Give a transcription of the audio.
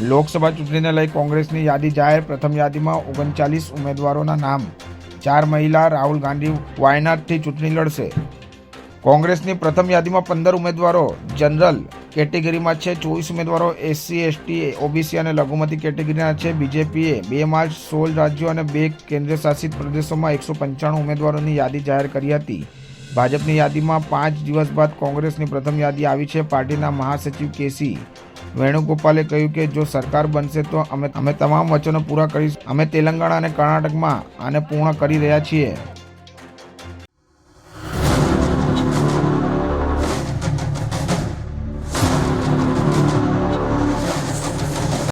લોકસભા ચૂંટણીને લઈ કોંગ્રેસની યાદી જાહેર. પ્રથમ યાદીમાં ઓગણચાલીસ ઉમેદવારોના નામ. ચાર મહિલા રાહુલ ગાંધી વાયનાડથી ચૂંટણી લડશે. કોંગ્રેસની પ્રથમ યાદીમાં પંદર ઉમેદવારો જનરલ કેટેગરીમાં છે. ચોવીસ ઉમેદવારો એસસી, એસટી, ઓબીસી અને લઘુમતી કેટેગરીના છે. બીજેપીએ બે માર્ચ સોળ રાજ્યો અને બે કેન્દ્ર શાસિત પ્રદેશોમાં એકસો પંચાણું ઉમેદવારોની યાદી જાહેર કરી હતી. ભાજપની યાદીમાં પાંચ દિવસ બાદ કોંગ્રેસની પ્રથમ યાદી આવી છે. પાર્ટીના મહાસચિવ કેસી વેણુગોપાલે કહ્યું કે જો સરકાર બનશે તો અમે અમે તમામ વચનો પૂરા કરીશું. અમે તેલંગાણા અને કર્ણાટકમાં આને પૂર્ણ કરી રહ્યા છીએ.